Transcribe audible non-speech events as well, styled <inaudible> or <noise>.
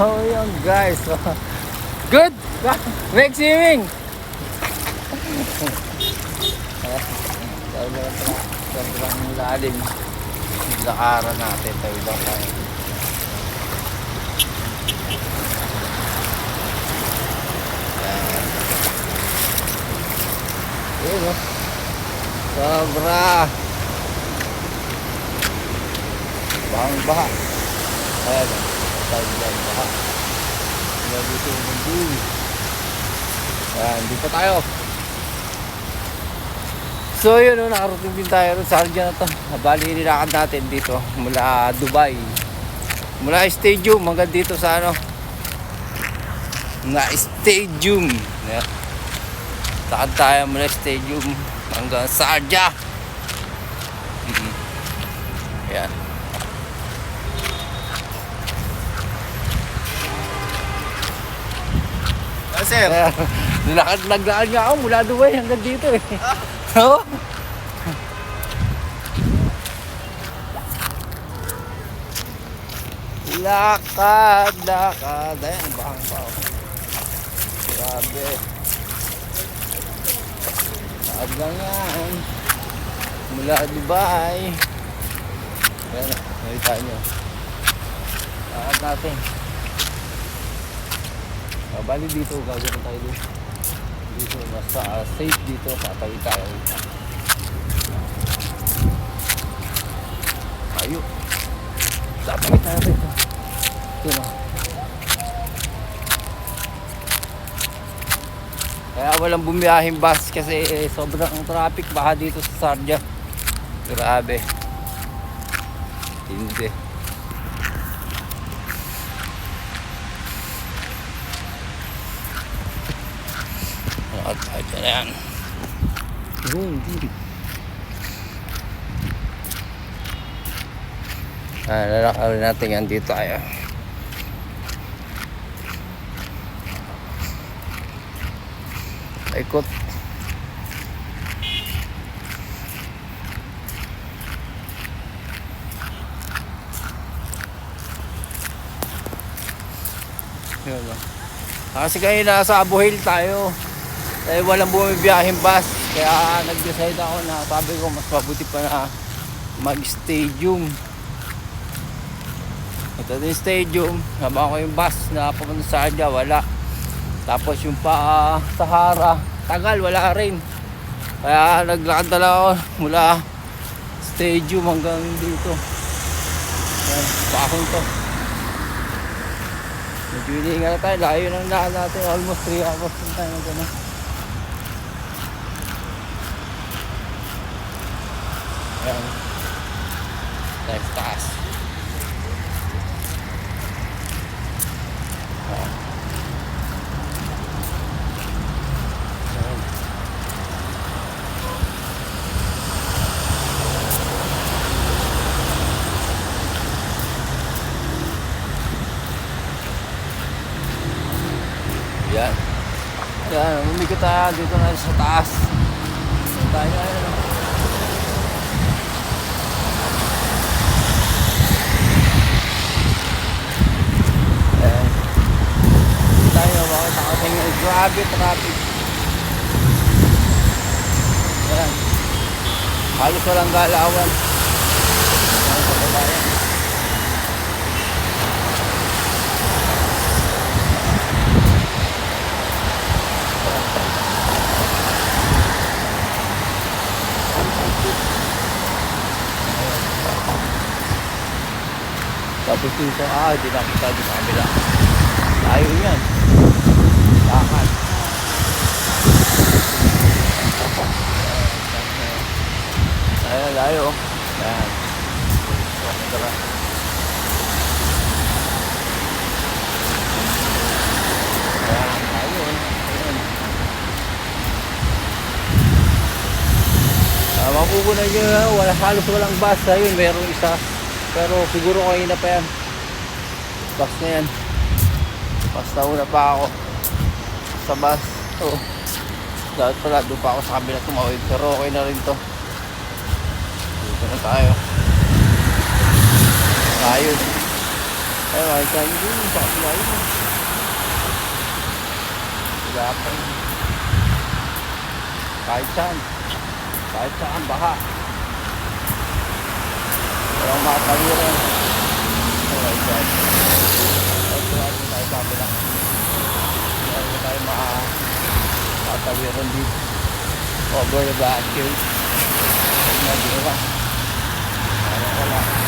So yun guys. <laughs> Good! Make swimming! Sobrang sobrang lalim. Lakaran natin. Tayo lang tayo. Yan. Yun oh. Sobra. Bahang baha. Ayan oh. Tawag yan baha. Yan dito yung mundo. Ayan, dito tayo. So yun, no, nakarating din tayo sa Arjan na to. Bali, nilakad natin dito mula Dubai. Mula stadium hanggang dito sa ano. Nga stadium. Yeah. Lakad tayo mula stadium hanggang Sarja. Mhm. Yan. Sir. Kaya, nilakad, naglakad nga ako mula Dubai hanggang dito eh. Oo. Lakad, lakad. Ayan, bahang pa ako. Grabe. Lakad lang yan. Mula Dubai. Ayan, nakita nyo. Lakad natin. Ah, bali dito, gagawin tayo dito. Dito, mas ah, safe dito, tatawid tayo. Tayo. Tatawid tayo dito. Ito na. Kaya walang bumiyahing bus kasi eh, sobrang traffic baka dito sa Sarja. Grabe. Hindi. At at yan. Ah, lalakawin natin yan dito tayo. Ikot. Yun. Ah, Kasi kayo nasa Abu Hill tayo. Dahil walang bumibiyahing bus. Kaya nag-decide ako na sabi ko mas mabuti pa na mag-stadium. Ito din stadium. Habang ko yung bus na papunta sa Adya, wala. Tapos yung pa Sahara, tagal, wala rin. Kaya naglakad na ako mula stadium hanggang dito. Yan, bakon to. Medyo iniingat na tayo. Layo ng daan natin. Almost 3 hours na tayo na Ayan. Sa taas. Ayan. Yan. Yan, tayo dito na sa taas. Tayo ayun. oh. Ayan. Tayo, makita ko sa inyo. Grabe traffic. Ayan. Halos walang galawan. Ayan, sa baba yan. Tapos dito, ah, hindi nakita dito sa kabila. Layo yan. Lakad. Ayan, layo. Ayan. Tara. Layo. Ah, mapupunan nyo na, wala, halos walang bus. Ayun, mayroong isa. Pero siguro kanina pa yan. Bus na yan. Basta una pa ako sa bus. Oh. Dahil pala, doon pa ako sa kabila tumawid. Pero okay na rin to. Dito na tayo. Ayun. Ay, makita nyo din. Sa kapila yun. Wala pa rin. Kahit saan. Kahit saan, baha. Kaya matawiran. Oh my God. Ay, tuwasin tayo sa kapila. Kaya hindi tayo maa matawiran dito. Over the back, kids. Huwag na dito ka. Parang wala.